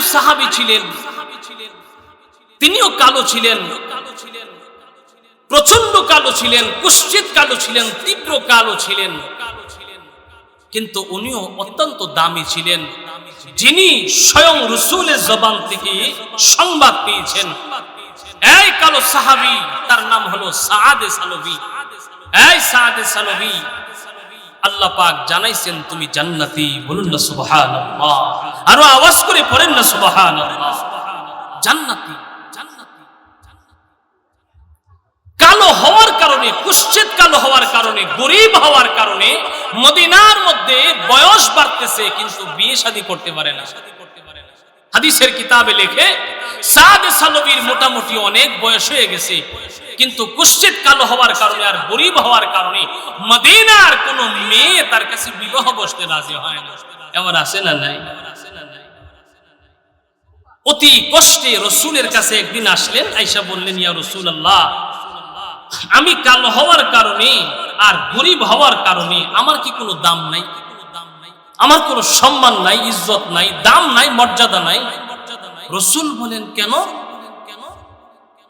সাহাবি ছিলেন। তিনিও কালো ছিলেন। প্রচণ্ড কালো ছিলেন, কুশ্চিত কালো ছিলেন, তীব্র কালো ছিলেন। কিন্তু উনিও অত্যন্ত দামি ছিলেন। যিনি স্বয়ং রসুলের জবান থেকে সংবাদ পেয়েছেন। এই কালো সাহাবি, তার নাম হলো সাদে সালবি। এই সাদে সালবি আল্লাহ পাক জানাইছেন, তুমি জান্নাতি। বলুন না, সুবহানাল্লাহ। আরও আওয়াজ করে পড়েন না জান্নাতি জান্নাতি। কালো হওয়ার কারণে, কুশ্চিত কালো হওয়ার কারণে, গরিব হওয়ার কারণে মদিনার মধ্যে বয়স বাড়তেছে, কিন্তু বিয়ে শাদী করতে পারে না। হাদিসের কিতাবে লেখে, সাদ সালবির মোটামুটি অনেক বয়স হয়ে গেছে, কিন্তু কুশ্চিত কালো হওয়ার কারণে আর গরিব হওয়ার কারণে মদিনার কোন মেয়ে তার কাছে বিবাহ বসতে রাজি হয় না। এমন আছে না নাই? অতি কষ্টে রসুলের কাছে একদিন আসলেন আইসা বললেন, ইয়া রসুল আল্লাহ আমি কালো হওয়ার কারণে আর গরিব হওয়ার কারণে আমার কি কোনো দাম নাই? আমার কোনো সম্মান নাই, ইজ্জত নাই, দাম নাই, মর্যাদা নাই। রসুল বলেন, কেন?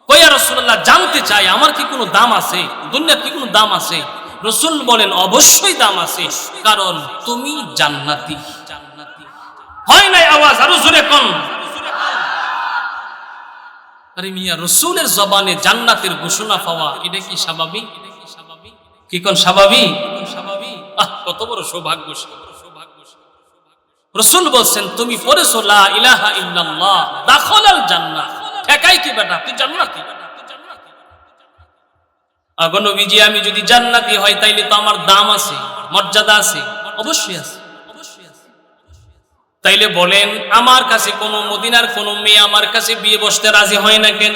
কইয়া রসুল্লাহ জানতে চাই, আমার কি কোনো দাম আছে? কি কোনো দাম আছে? রসুল বলেন, অবশ্যই দাম আছে, কারণ তুমি জান্নাতি। হয় নাই আওয়াজ আরও জোরে কন? আরে মিয়া, রসুলের জবানে জান্নাতের ঘোষণা পাওয়া, এটা কি স্বাভাবিক? কি কোন স্বাভাবিক? কত বড় সৌভাগ্যশালী রসুল বলছেন, তুমি পড়েছো লা ইলাহা ইল্লাল্লাহ দাখলাল জান্নাত ঠেকাই কি বেটা? তুই জান্নাতি? আগো নবীজি, আমি যদি জান্নাতি হয় তাইলে তো আমার দাম আছে, মর্যাদা আছে, অবশ্যই আছে। তাইলে বলেন, আমার কাছে কোন মদিনার কোন মেয়ে আমার কাছে বিয়ে বসতে রাজি হয় না কেন?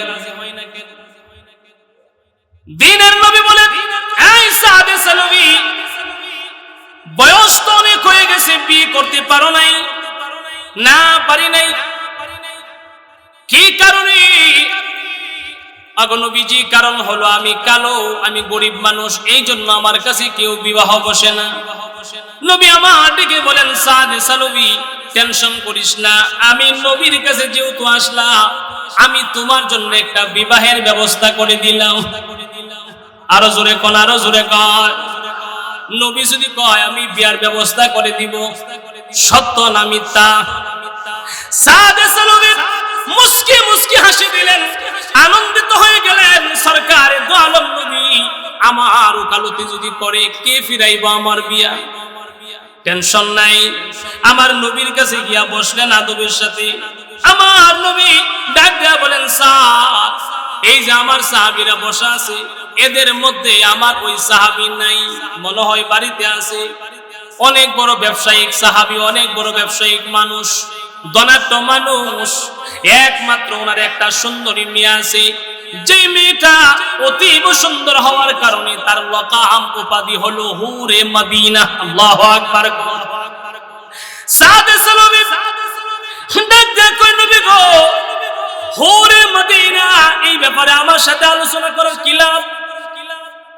দিনের নবী সালবি বয়স তো অনেক হয়ে গেছে, বিয়ে করতে পারো নাই। না পারি নাই। কি কারণে? আগনবীজি কারণ হলো আমি কালো, আমি গরিব মানুষ এই জন্য আমার কাছে কেউ বিবাহ বসে না। নবী আমার ডেকে বলেন, সাদে সালবি, টেনশন করিস না, আমি নবীর কাছে যেহেতু আসলাম, আমি তোমার জন্য একটা বিবাহের ব্যবস্থা করে দিলাম। আরও জোরে কন, আরও জোরে কয় নবী যদি কয়, আমি বিয়ার ব্যবস্থা করে দিব। সত্য না মিথ্যা? মুস্কি মুস্কি হাসি দিলেন। আনন্দিত হয়ে গেলেন সরকার আমার ওকালতি যদি করে কে ফিরাইব আমার বিয়া? টেনশন নাই। আমার নবীর কাছে গিয়া বসলেন আদবের সাথে। আমার নবী ডাক বলেন স্যার এই যে আমার সাহাবিরা বসা আছে এদের মধ্যে আমার ওই সাহাবী নাই। মনে হয় বাড়িতে আছে। অনেক বড় ব্যবসায়িক সাহাবী, অনেক বড় ব্যবসায়িক মানুষ, ধনাঢ্য মানুষ। একমাত্র ওনার একটা সুন্দরী মেয়ে আছে। যে মেয়েটা অতীব সুন্দর হওয়ার কারণে তার লকাহাম উপাধি হলো হুরে মদিনা। আল্লাহু আকবার। সাদে সালামে ডাক দেয়া কই হুরে মদিনা। এই ব্যাপারে আমার সাথে আলোচনা করার কি লাভ?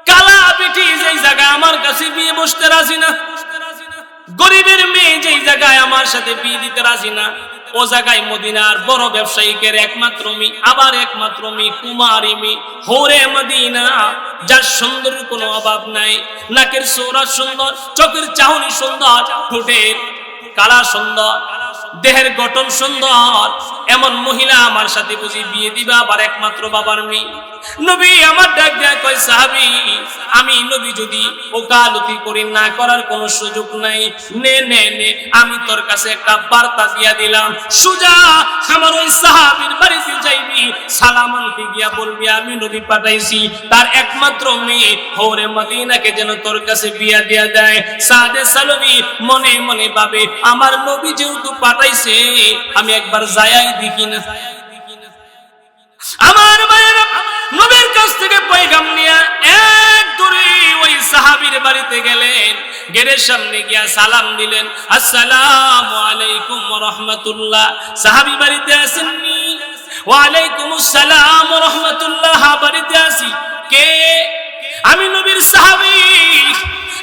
কালা বেটি যেই জায়গায় আমার কাছে বিয়ে বসতে রাজি না। গরিবের মেয়ে যেই জায়গায় আমার সাথে বিয়ে দিতে রাজি না, ও জায়গায় মদিনার বড় ব্যবসায়িকের একমাত্র মি আবার একমাত্র মি কুমারী মি হোরে মদিনা, যার সুন্দরের কোনো অভাব নাই, নাকের সৌরা সুন্দর, চোখের চাহনি সুন্দর, ঠোঁটের কালা সুন্দর। দেহের গঠন সুন্দর। এমন মহিলা আমার সাথে বুঝি বিয়ে দিবা, আবার একমাত্র বাবার মেয়ে। নবী আমার ডাক দেয় কয়, সাহাবি, আমি নবী যদি ওকালতি করি না করার কোনো সুযোগ নাই। নে নে নে, আমি তোর কাছে একটা বার্তা দিয়া দিলাম। সুজা, আমার ওই সাহাবির বাড়িতে যাইবি, সালাম আনতে গিয়া বলবি, আমি নবী পাঠাইছি। তার একমাত্র মেয়ে হৌরে মদিনাকে যেন তোর কাছে বিয়া দিয়া দেয়। সাদে সালবি মনে মনে ভাবে, আমার নবী যেহেতু পাঠাইছে আমি একবার যায়াই দেখি না। আমার মায়ের নবীর কাছ থেকে পয়গাম নিয়ে এক দূরে ওই সাহাবীর বাড়িতে গেলেন গেটের সামনে গিয়া সালাম দিলেন, আসসালামু আলাইকুম রাহমাতুল্লাহ। সাহাবী বাড়িতে আসেননি। ওয়া আলাইকুম আসসালাম রাহমাতুল্লাহ। বাড়িতে আসি। কে? আমি নবীর সাহাবী।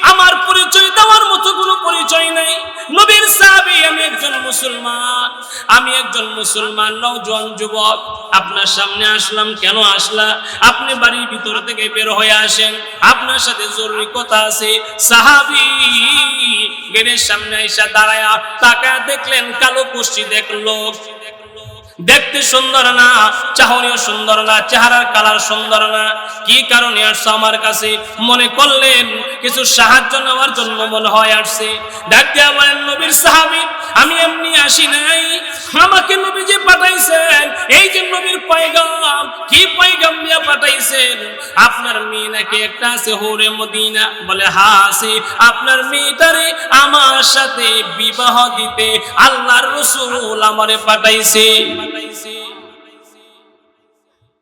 আমার পরিচয় দেওয়ার মতো কোনো পরিচয় নাই। নবীর সাহাবী, আমি একজন মুসলমান। আমি একজন মুসলমান, নওজোয়ান যুবক। আপনার সামনে আসলাম, কেন আসলা? আপনি বাড়ির ভিতর থেকে বের হয়ে আসেন। আপনার সাথে জরুরি কথা আছে। সাহাবী, গেটের সামনে এসে দাঁড়ায়া তাকায় দেখলেন, কালো কুষ্টি দেখল দেখতে সুন্দর না, চাহনিও সুন্দর না, চেহারার কালার সুন্দর না। কি কারণে আসছো আমার কাছে? মনে করলেন কিছু সাহায্য নেওয়ার জন্য মনে হয় আসছে। ডাক দিয়া বলেন, নবীর সাহাবি আমি এমনি আসি নাই। আমাকে নবী যে পাঠাইছেন। এই যে নবীর পয়গাম, কি পয়গাম নিয়ে পাঠাইছেন? আপনার মেয়ে নাকি একটা আছে হোরে মদিনা। বলে, হা, আছে। আপনার মেয়েটারে আমার সাথে বিবাহ দিতে আল্লাহর রসুল আমারে পাঠাইছে পাঠাইছে।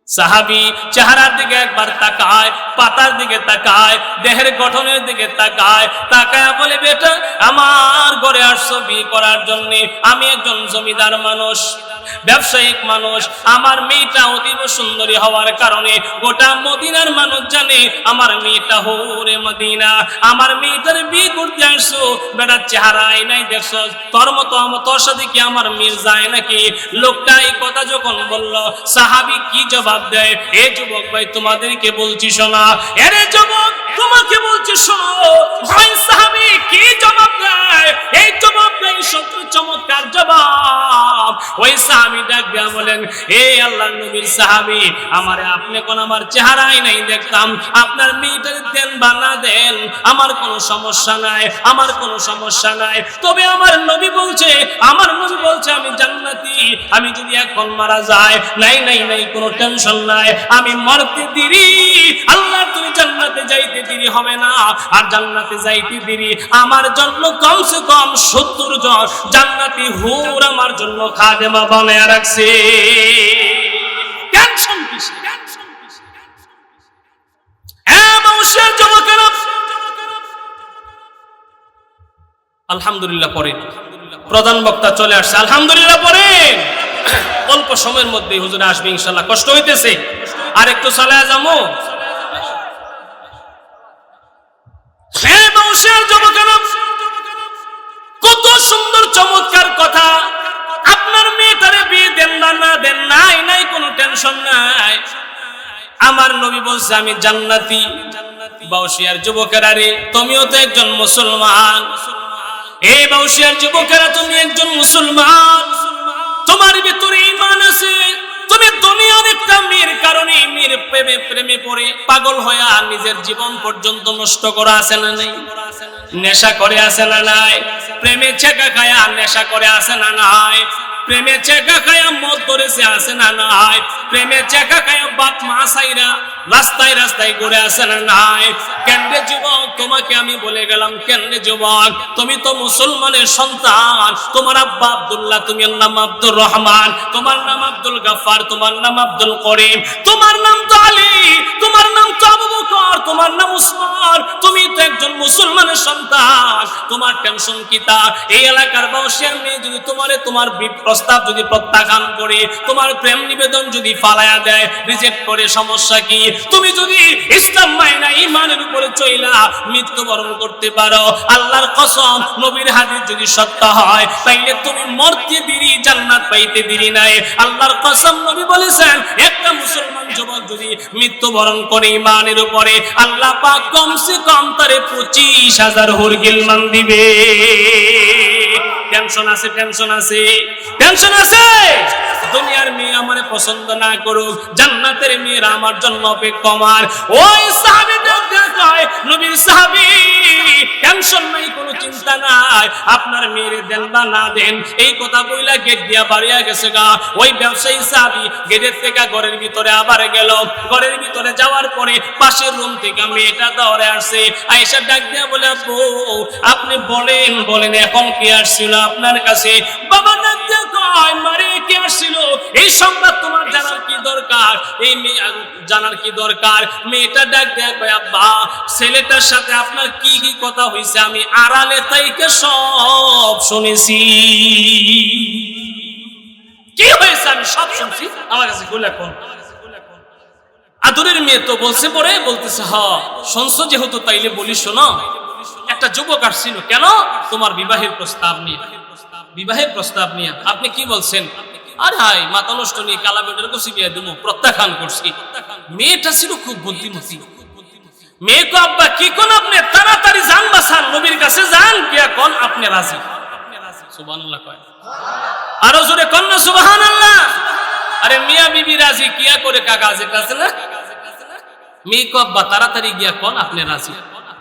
সাহাবি চেহারার দিকে একবার তাকায়, পাতার দিকে তাকায়, দেহের গঠনের দিকে তাকায় তাকায় বলে, বেটা, আমার ঘরে আসছো করার জন্যে। আমি একজন জমিদার মানুষ। ব্যবসায়িক মানুষ, আমার মেয়েটা অতীব সুন্দরী হওয়ার কারণে গোটা মদিনার মানুষ জানে, আমার মেয়েটা হোরে মদিনা। আমার মেয়েটার বিয়ে করতে আসছো, বেটার চেহারাই নাই দেখছ, তোর মতো তোর সাথে কি আমার মিল যায় নাকি? লোকটা এই কথা যখন বলল, সাহাবি কি জবাব দেয়? এ যুবক ভাই, তোমাদেরকে বলছি শোনা। এরে যুবক, তোমাকে বলছি শোনো। ভাই সাহাবি, কি জবাব দেয়? এই জবাব দেয় সত্য চমৎকার জবাব। ওই সাহাবি ডাক বলেন, এ আল্লাহ নবীর সাহাবি, আমারে আপনি কোন আমার চেহারাই নাই দেখতাম। আপনার মেয়েটার দেন বা না দেন, আমার কোনো সমস্যা নাই, আমার কোনো সমস্যা নাই। তবে আমার নবী বলছে, আমার নবী বলছে, আমি জান্নাতি, আমি যদি এখন মারা যায় নাই নাই নাই, কোনো টেনশন নাই, আমি মরতে দেরি। আল্লাহ, তুমি জান্নাতে যাইতে দেরি হবে না, আর জান্নাতে যাইতে দেরি। আমার জন্য কমসে কম সত্তর জন জান্নাতি হুর আমার জন্য খাদেমা বানায় রাখছে। হ্যাঁ আলহামদুলিল্লাহ পরে প্রধান বক্তা চলে আসছে। আলহামদুলিল্লাহ পরে অল্প সময়ের মধ্যে হুজুরে আসবে, ইনশাল্লাহ। কষ্ট হইতেছে। আর একটু চালায় যাব? না না দেন নাই নাই, কোনো টেনশন নাই। আমার নবী বলছে, আমি জান্নাতি। বাউসিয়ার যুবকেরা, রে, তুমিও তো একজন মুসলমান। এই বাউসিয়ার যুবকেরা, তুমি একজন মুসলমান। তোমার ভিতরে ইমান আছে। তুমি দুনিয়ার একটা মেয়ের কারণে মেয়ের প্রেমে প্রেমে পড়ে। পাগল হয়ে আর নিজের জীবন পর্যন্ত নষ্ট করা আছে না নেই? নেশা করে আছে না নাই? প্রেমে ছেকা খায় আর নেশা করে আছে না নাই? প্রেমে চেকা খায়া মদ ধরেছে, আছে না নাই? প্রেমে চেকা খায়া বাপ মা সাইরা রাস্তায় রাস্তায় ঘুরে আসে না নাই? কেন্দ্রে যুবক, তোমাকে আমি বলে গেলাম কেন্দ্রে যুবক? তুমি তো মুসলমানের সন্তান। তোমার আব্বা আব্দুল্লাহ তুমি নাম আব্দুর রহমান। তোমার নাম আব্দুল গাফার তোমার নাম আব্দুল করিম। তোমার নাম তো আলী। তোমার নাম তো আবু বকর, তোমার নাম উসমান। তুমি তো একজন মুসলমানের সন্তান। তোমার টেনশন কি তা? এই এলাকার বাউসের মেয়ে যদি তোমারে তোমার প্রস্তাব যদি প্রত্যাখ্যান করে, তোমার প্রেম নিবেদন যদি ফালায়া দেয় রিজেক্ট করে, সমস্যা কি? তুমি যদি ইসলাম মাইনা ইমানের উপরে চইলা মৃত্যুবরণ করতে পারো। আল্লাহর কসম, নবীর হাদিস যদি সত্য হয়, তাইলে তুমি মরতে দেরি, জান্নাত পাইতে দেরি নাই। আল্লাহর কসম নবী বলেছেন, একটা মুসলমান যুবক যদি মৃত্যুবরণ করে ইমানের উপরে আল্লাহ পাক কমসে কম তারে পঁচিশ হাজার হরগিল মান দিবে। টেনশন আছে টেনশন আছে টেনশন আছে। দুনিয়ার মেয়ে আমার পছন্দ না করুক, জান্নাতের মেয়েরা আমার জন্য অপেক্ষমার ওই আপনার মেয়েরে না দেন, এই কথা বইলা গেট দিয়া বাড়িয়া গেছে গা। ওই ব্যবসায়ী গেটের থেকে ঘরের ভিতরে আবার গেল। ঘরের ভিতরে যাওয়ার পরে পাশের রুম থেকে মেয়েটা দৌড়ে ডাক দিয়া বলে আপনি বলেন বলেন, এখন কি আসছিল আপনার কাছে? বাবা ডাক দিয়া আব্বা, ছেলেটার সাথে আপনার কি কি কথা হয়েছে আমি আড়ালে তাইকে সব শুনেছি। কি হয়েছে? আমি সব শুনছি? আমার কাছে কোন আদরের মেয়ে তো বলছে পরে, বলতেছে, হ যেহেতু তাইলে বলি, শোনো। একটা যুবক আসছিল, কেন? তোমার বিবাহের প্রস্তাব নিয়ে। বিবাহের প্রস্তাব নিয়ে আপনি কি বলছেন? আর হাই মাথা নষ্ট নিয়ে কালা বেটের কষি বিয়ে দেবো প্রত্যাখ্যান করছি। মেয়েটা ছিল খুব বুদ্ধিমতী। মেয়ে কো আব্বা, কি কোন আপনি তাড়াতাড়ি যান বাসান নবীর কাছে যান গিয়া কোন, আপনি রাজি। সুবহানাল্লাহ কয়। আরও জোরে কোন না, সুবহানাল্লাহ। আরে মিয়া বিবি রাজি কিয়া করে কাকা আছে না? মেয়ে কো আব্বা, তাড়াতাড়ি গিয়া কোন, আপনি রাজি।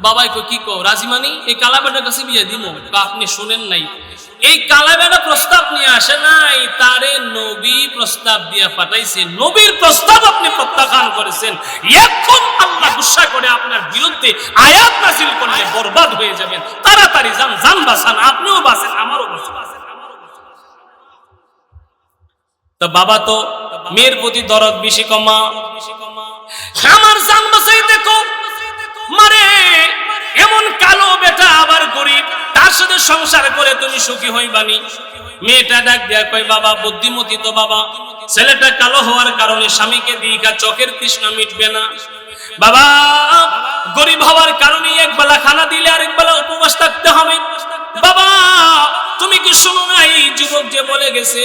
বাবাই কো, কি কো রাজি মানি এই কালা বেটার কাছে বিয়ে কা, আপনি শুনেন নাই। এই কালা বেটা প্রস্তাব নিয়ে আসে নাই, তারে নবী প্রস্তাব দিয়া পাঠাইছে। নবীর প্রস্তাব আপনি প্রত্যাখ্যান করেছেন। এখন আল্লাহ গুসা করে আপনার বিরুদ্ধে আয়াত নাসিল করলে বরবাদ হয়ে যাবেন। তাড়াতাড়ি যান যান বাঁচান, আপনিও বাঁচেন, আমারও বাঁচেন। তো বাবা তো মেয়ের প্রতি দরদ বেশি কমা আমার জান বাসাই দেখো মারে, এমন কালো বেটা আবার গরিব। তার সাথে সংসার করে তুমি সুখী হইবানি। মেয়েটা ডাক দেয়া কই বাবা, বুদ্ধিমতী তো বাবা। ছেলেটা কালো হওয়ার কারণে স্বামীকে দিকা চোখের তৃষ্ণা মিটবে না। বাবা, গরিব হওয়ার কারণে এক বেলা খানা দিলে আরেক বেলা উপবাস থাকতে হবে। বাবা তুমি কি শোনো না এই যুবক যে বলে গেছে,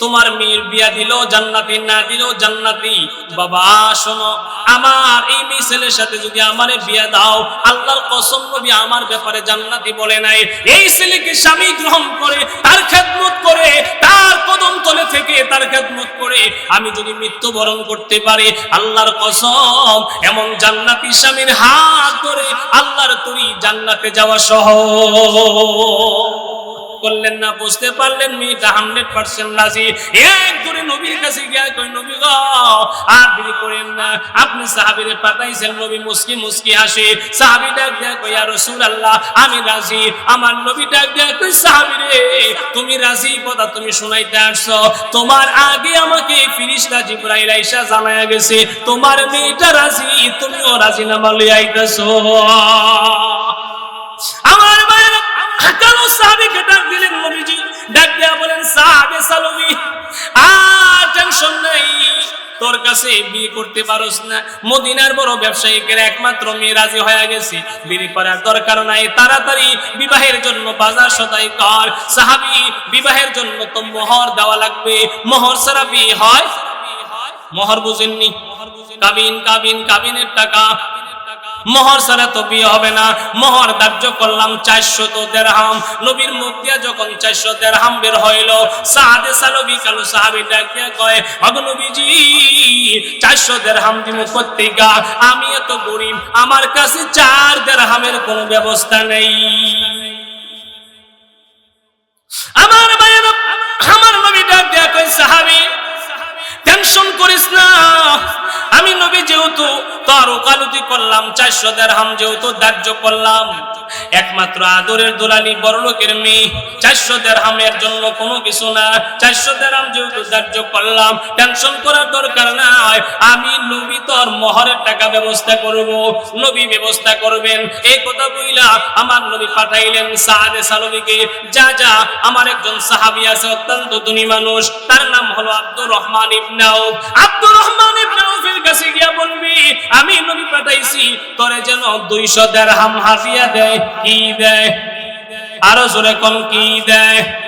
তোমার মেয়ের বিয়া দিল, জান্নাতি না দিল, জান্নাতি। বাবা, শোনো, আমার এই মেয়ে ছেলের সাথে যদি আমারে বিয়া দাও, আল্লাহর কসম নবী আমার ব্যাপারে জান্নাতি বলে নাই। এই ছেলেকে স্বামী গ্রহণ করে, তার খেদমত করে, তার কদম তলে থেকে তার খেদমত করে, আমি যদি মৃত্যুবরণ করতে পারি, আল্লাহর কসম, এমন জান্নাতি স্বামীর হাত ধরে আল্লাহর তরি জান্নাতে যাওয়া সহ করলেন না, বুঝতে পারলেন মেয়েটা হান্ড্রেড পার্সেন্ট রাজি এক করে নবীর কাছে গিয়া কই নবী গো, আর দেরি করেন না, আপনি সাহাবীরে পাঠাইছেন, নবী মুস্কি মুস্কি হাসে। সাহাবী ডাক দেয়া কই ইয়া রাসূলুল্লাহ, আমি রাজি। আমার নবী ডাক দেয়া কই সাহাবীরে, তুমি রাজি কথা তুমি শুনাইতে আসছো। তোমার আগে আমাকে ফিরিস্তা জিবরাইল আইসা জানায়া গেছে, তোমার মেয়েটা রাজি, তুমিও রাজি নামা লই আইতাছো। আমার ভাইরা কালো সাহাবীকে ডাক দিলেন নবীজি, ডাক দেয়া বলেন, সাহাবে সালমি, আর টেনশন নাই, তোর কাছে বিয়ে করতে পারোস না। মদিনার বড় ব্যবসায়িকের একমাত্র মেয়ে রাজি হয়ে গেছে। বিয়ে করার দরকার নাই, তাড়াতাড়ি বিবাহের জন্য বাজার সদাই কর। সাহাবি, বিবাহের জন্য তো মোহর দেওয়া লাগবে। মোহর ছাড়া বিয়ে হয়? মোহর বুঝেননি। কাবিন কাবিন, কাবিনের টাকা। মোহর ছাড়া তো বিয়ে হবে না। মোহর ধার্য করলাম চারশো তো দেড়হাম। নবীর মুখ দিয়া যখন চারশো দেড়হাম বের হইল, সাহাদে সালবি কালো সাহাবি ডাক কয় অগনবীজি চারশো দেড়হাম দিমু পত্রিকা আমি এত গরিব, আমার কাছে চার দেড়হামের কোনো ব্যবস্থা নেই। আমার ভাইয়েরা, আমার নবী ডাক দিয়া কয়, সাহাবি টেনশন করিস না। আমি নবী যেহেতু তার ওকালতি করলাম, চারশো দেড়হাম যেহেতু ধার্য করলাম। একমাত্র আদরের দুলালি বড় লোকের মেয়ে, চারশো দেড়হামের জন্য কোনো কিছু না। চারশো দেড়হাম যেহেতু ধার্য করলাম, টেনশন করার দরকার না। মহরের টাকা ব্যবস্থা করব, নবী ব্যবস্থা করবেন। এই কথা বইলা আমার নবী পাঠাইলেন সাহাদে সালবিকে, যা যা, আমার একজন সাহাবী আছে, অত্যন্ত ধনী মানুষ, তার নাম হলো আব্দুর রহমান ইবনাউ আব্দুর রহমান ইবনাউফের কাছে গিয়া বলবি, আমি নবী পাঠাইছি, তোরে যেন দুইশো দেড়হাম হাফিয়া দেয়, কি দেয়? আরও জোরে কম, কি দেয়?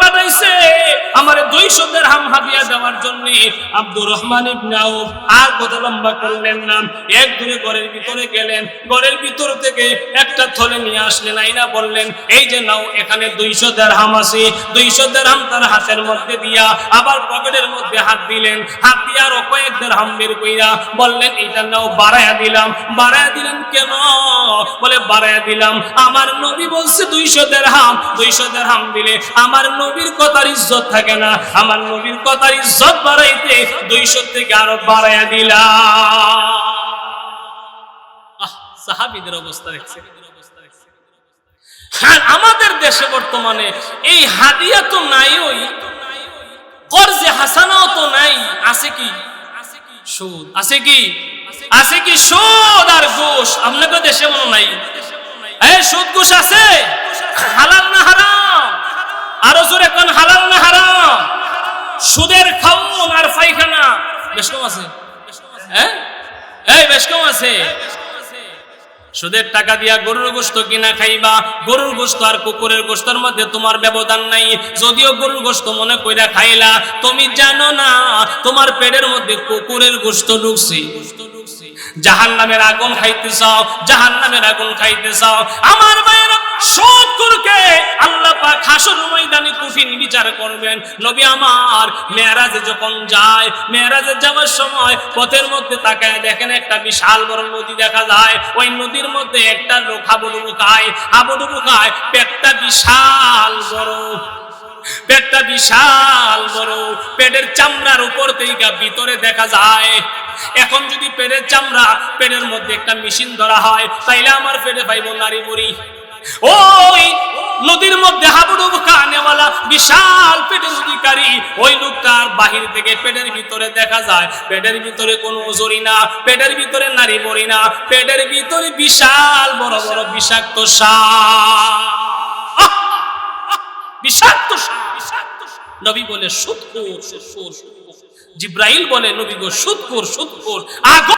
পাঠাইছে আমার দুইশো দেড়হাম হাদিয়া দেওয়ার জন্য আব্দুর রহমান ইবনে আর কথা লম্বা করলেন না। এক দূরে ঘরের ভিতরে গেলেন। ঘরের ভিতর থেকে একটা থলে নিয়ে আসলেন, আইনা বললেন, এই যে নাও, এখানে দুইশো দেড়হাম আছে। দুইশো দেড়হাম তার হাতের মধ্যে দিয়া আবার পকেটের মধ্যে হাত দিলেন। হাত দিয়ে আরও কয়েক দেড়হাম বের কইরা বললেন এটা নাও, বাড়ায়া দিলাম। বাড়ায়া দিলেন কেন? বলে, বাড়ায়া দিলাম। আমার নবী বলছে, দুইশো দেড়হাম। দুইশো দেড়হাম দিলে আমার নবীর কথার ইজ্জত থাকে না। আমার নবীর কথার ইজ্জত বাড়াইতে দুইশো থেকে আরও বাড়ায়া দিলাম। আহ, সাহাবীদের অবস্থা দেখছে। হ্যাঁ আমাদের দেশে বর্তমানে এই হাদিয়া তো নাই ওই কর্জে হাসানাও তো নাই। আছে কি? সুদ। আছে কি? আছে কি সুদ আর ঘুষ? আপনাকে দেশে মনে নাই? সুদ ঘুষ আছে? হালাল না হারাম? আরও জোরে কোন হালাল না হারাম? সুদের খাউন আর পায়খানা। বেশ কম আছে। হ্যাঁ? এই বেশ কম আছে। সুদের টাকা দিয়া গরুর গোস্ত কিনা খাইবা, গরুর গোস্ত আর কুকুরের গোস্তের মধ্যে তোমার ব্যবধান নাই। যদিও গরুর গোস্ত মনে কইরা খাইলা, তুমি জানো না, তোমার পেটের মধ্যে কুকুরের গোস্ত ঢুকছে। জাহান নামের আগুন খাইতে চাও জাহান নামের আগুন খাইতে চাও। আমার ভাইয়েরা মেয়েরাজে যখন যায় সময় পথের মধ্যে দেখেন একটা বিশাল বড় নদী দেখা যায়। ওই নদীর মধ্যে একটা খায় পেটটা বিশাল পেটটা বিশাল পেটের চামড়ার উপর থেকে ভিতরে দেখা যায়। এখন যদি পেটের চামড়া পেটের মধ্যে একটা মেশিন ধরা হয়, তাইলে আমার পেটে পাইব নারী বুড়ি ওই নদীর মধ্যে হাবুডুবু কানেওয়ালা বিশাল পেটের অধিকারী, ওই লোকটার বাহির থেকে পেটের ভিতরে দেখা যায়, পেটের ভিতরে কোনো ওজরি না, পেটের ভিতরে নারী বড়ি না, পেটের ভিতরে বিশাল বড় বড় বিষাক্ত বিষাক্ত সাপ নবী বলে, সুৎখোর জিব্রাইল বলে, নবী গো, সুৎখোর সুৎখোর। আগুন